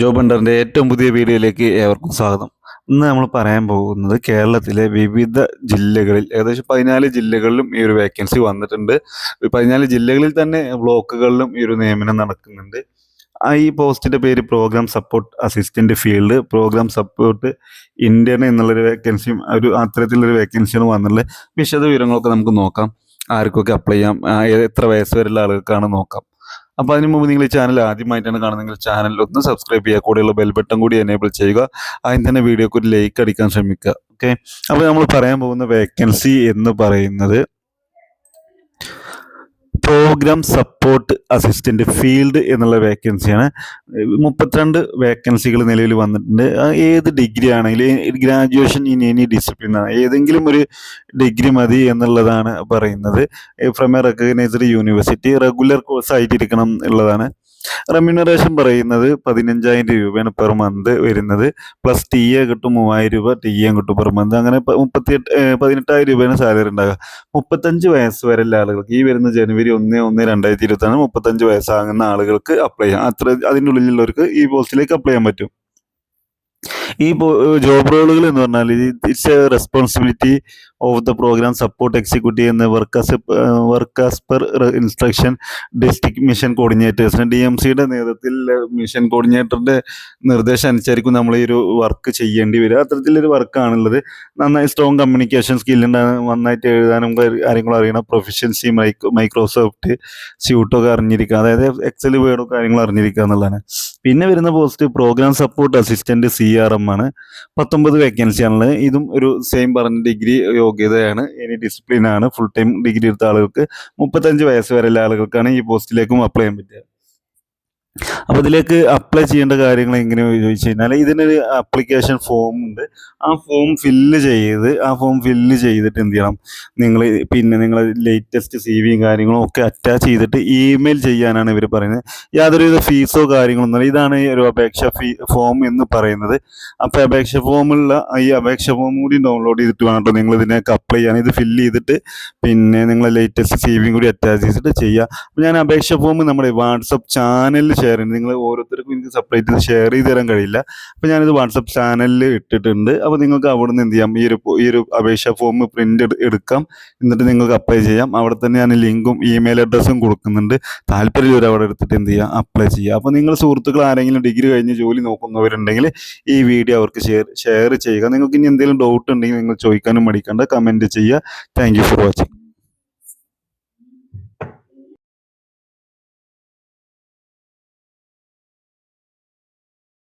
Job ബണ്ടറിന്റെ ഏറ്റവും പുതിയ വീഡിയോയിലേക്ക് ഏവർക്കും സ്വാഗതം. ഇന്ന് നമ്മൾ പറയാൻ പോകുന്നത് കേരളത്തിലെ വിവിധ ജില്ലകളിൽ ഏകദേശം പതിനാല് ജില്ലകളിലും ഈ ഒരു വേക്കൻസി വന്നിട്ടുണ്ട്. പതിനാല് ജില്ലകളിൽ തന്നെ ബ്ലോക്കുകളിലും ഈ ഒരു നിയമനം നടക്കുന്നുണ്ട്. ആ ഈ പോസ്റ്റിന്റെ പേര് programme support assistant field programme support Indian എന്നുള്ളൊരു വേക്കൻസിയും ഒരു അത്തരത്തിലൊരു വേക്കൻസിയാണ് വന്നിട്ടുള്ളത്. വിശദ വിവരങ്ങളൊക്കെ നമുക്ക് നോക്കാം. ആർക്കൊക്കെ അപ്ലൈ ചെയ്യാം എത്ര വയസ്സ് വരെയുള്ള ആളുകൾക്കാണ് നോക്കാം. അപ്പോൾ അതിന് മുമ്പ് നിങ്ങൾ ഈ ചാനൽ ആദ്യമായിട്ടാണ് കാണുന്നതെങ്കിൽ ചാനൽ ഒന്ന് സബ്സ്ക്രൈബ് ചെയ്യുക. കൂടെയുള്ള ബെൽ ബട്ടൺ കൂടി എനേബിൾ ചെയ്യുക. അതിന് തന്നെ വീഡിയോക്ക് ഒരു ലൈക്ക് അടിക്കാൻ ശ്രമിക്കുക. ഓക്കെ അപ്പോൾ നമ്മൾ പറയാൻ പോകുന്ന വേക്കൻസി എന്ന് പറയുന്നത് പ്രോഗ്രാം സപ്പോർട്ട് അസിസ്റ്റന്റ് ഫീൽഡ് എന്നുള്ള വേക്കൻസിയാണ് മുപ്പത്തിരണ്ട് വേക്കൻസികൾ നിലവിൽ വന്നിട്ടുണ്ട്. ഏത് ഡിഗ്രി ആണെങ്കിലും ഗ്രാജുവേഷൻ ഇൻ എനി ഡിസിപ്ലിൻ ആണ്. ഏതെങ്കിലും ഒരു ഡിഗ്രി മതി എന്നുള്ളതാണ് പറയുന്നത്. From a recognised university regular course ആയിട്ടിരിക്കണം എന്നുള്ളതാണ്. റെമ്യൂണറേഷൻ പറയുന്നത് പതിനഞ്ചായിരം രൂപയാണ് പെർ മന്ത് വരുന്നത്. പ്ലസ് ടി എ കിട്ടും മൂവായിരം രൂപ ടി എ കിട്ടും പെർ മന്ത് അങ്ങനെ മുപ്പത്തി എട്ട് പതിനെട്ടായിരം രൂപയാണ് സാലറി ഉണ്ടാകുക മുപ്പത്തഞ്ച് വയസ്സ് വരെയുള്ള ആളുകൾക്ക് ഈ വരുന്ന ജനുവരി ഒന്ന് ഒന്ന് രണ്ടായിരത്തി ഇരുപത്താണ് മുപ്പത്തഞ്ച് വയസ്സാകുന്ന ആളുകൾക്ക് അപ്ലൈ ചെയ്യാം. അത്ര അതിന്റെ ഉള്ളിലുള്ളവർക്ക് ഈ പോസ്റ്റിലേക്ക് അപ്ലൈ ചെയ്യാൻ പറ്റും. ഈ ജോബ് റോളുകൾ എന്ന് പറഞ്ഞാൽ it's a responsibility of the programme support executive എന്ന work as work as per instruction district mission കോർഡിനേറ്റേഴ്സിന് D M സിയുടെ നേതൃത്വത്തിൽ മിഷൻ കോർഡിനേറ്ററുടെ നിർദ്ദേശം അനുസരിക്കും നമ്മൾ ഈ ഒരു വർക്ക് ചെയ്യേണ്ടി വരിക അത്തരത്തിലൊരു വർക്കാണുള്ളത് നന്നായി സ്ട്രോങ് കമ്മ്യൂണിക്കേഷൻ സ്കില്ലുണ്ടാകും നന്നായിട്ട് എഴുതാനും കാര്യ- കാര്യങ്ങളും അറിയണം പ്രൊഫഷ്യൻസി മൈക്രോ മൈക്രോസോഫ്റ്റ് സ്യൂട്ടൊക്കെ അറിഞ്ഞിരിക്കുക അതായത് എക്സൽ വേർഡോ കാര്യങ്ങൾ അറിഞ്ഞിരിക്കുക എന്നുള്ളതാണ്. പിന്നെ വരുന്ന post programme support assistant C R M ആണ്. പത്തൊമ്പത് വേക്കൻസിയാണുള്ളത് ഇതും ഒരു സെയിം പറഞ്ഞ ഡിഗ്രി യോഗ്യതയാണ്. ഇനി ഡിസിപ്ലിൻ ആണ്. ഫുൾ ടൈം ഡിഗ്രി എടുത്ത ആളുകൾക്ക് മുപ്പത്തഞ്ച് വയസ്സ് വരെയുള്ള ആളുകൾക്കാണ് ഈ പോസ്റ്റിലേക്കും അപ്ലൈ ചെയ്യാൻ പറ്റുക. അപ്പോൾ ഇതിലേക്ക് അപ്ലൈ ചെയ്യേണ്ട കാര്യങ്ങൾ എങ്ങനെയാണ് ചോദിച്ചു കഴിഞ്ഞാൽ ഇതിനൊരു അപ്ലിക്കേഷൻ ഫോം ഉണ്ട്. ആ ഫോം ഫില്ല് ചെയ്ത് ആ ഫോം ഫില്ല് ചെയ്തിട്ട് എന്ത് ചെയ്യണം? നിങ്ങൾ പിന്നെ നിങ്ങൾ ലേറ്റസ്റ്റ് സി വിയും കാര്യങ്ങളും ഒക്കെ അറ്റാച്ച് ചെയ്തിട്ട് ഇമെയിൽ ചെയ്യാനാണ് ഇവർ പറയുന്നത്. യാതൊരുവിധ ഫീസോ കാര്യങ്ങളൊന്നും ഇതാണ് ഈ ഒരു അപേക്ഷ ഫീ ഫോം എന്ന് പറയുന്നത്. അപ്പോൾ അപേക്ഷ ഫോമുള്ള ഈ അപേക്ഷ ഫോം കൂടി ഡൗൺലോഡ് ചെയ്തിട്ട് വേണം നിങ്ങൾ ഇതിനൊക്കെ അപ്ലൈ ചെയ്യാൻ. ഇത് ഫില്ല് ചെയ്തിട്ട് പിന്നെ നിങ്ങൾ ലേറ്റസ്റ്റ് സി വിയും കൂടി അറ്റാച്ച് ചെയ്തിട്ട് ചെയ്യുക ഞാൻ അപേക്ഷ ഫോം നമ്മുടെ വാട്സപ്പ് ചാനലിൽ ഷെയർ ചെയ്യുന്നത് നിങ്ങൾ ഓരോരുത്തർക്കും എനിക്ക് സെപ്പറേറ്റ് ഷെയർ ചെയ്ത് തരാൻ കഴിയില്ല. അപ്പോൾ ഞാനിത് വാട്സപ്പ് ചാനലിൽ ഇട്ടിട്ടുണ്ട്. അപ്പോൾ നിങ്ങൾക്ക് അവിടെ നിന്ന് എന്ത് ചെയ്യാം? ഈ ഒരു ഈ ഒരു അപേക്ഷ ഫോം പ്രിന്റ് എടുക്കാം. എന്നിട്ട് നിങ്ങൾക്ക് അപ്ലൈ ചെയ്യാം. അവിടെ തന്നെ ഞാൻ ലിങ്കും ഇമെയിൽ അഡ്രസ്സും കൊടുക്കുന്നുണ്ട്. താല്പര്യമുള്ളവർ അവിടെ എടുത്തിട്ട് എന്ത് ചെയ്യാം? അപ്ലൈ ചെയ്യുക അപ്പോൾ നിങ്ങൾ സുഹൃത്തുക്കൾ ആരെങ്കിലും ഡിഗ്രി കഴിഞ്ഞ് ജോലി നോക്കുന്നവരുണ്ടെങ്കിൽ ഈ വീഡിയോ അവർക്ക് ഷെയർ ഷെയർ ചെയ്യുക. നിങ്ങൾക്ക് ഇനി എന്തെങ്കിലും ഡൗട്ട് ഉണ്ടെങ്കിൽ നിങ്ങൾ ചോദിക്കാനും മടിക്കേണ്ട. കമന്റ് ചെയ്യുക. Thank for watching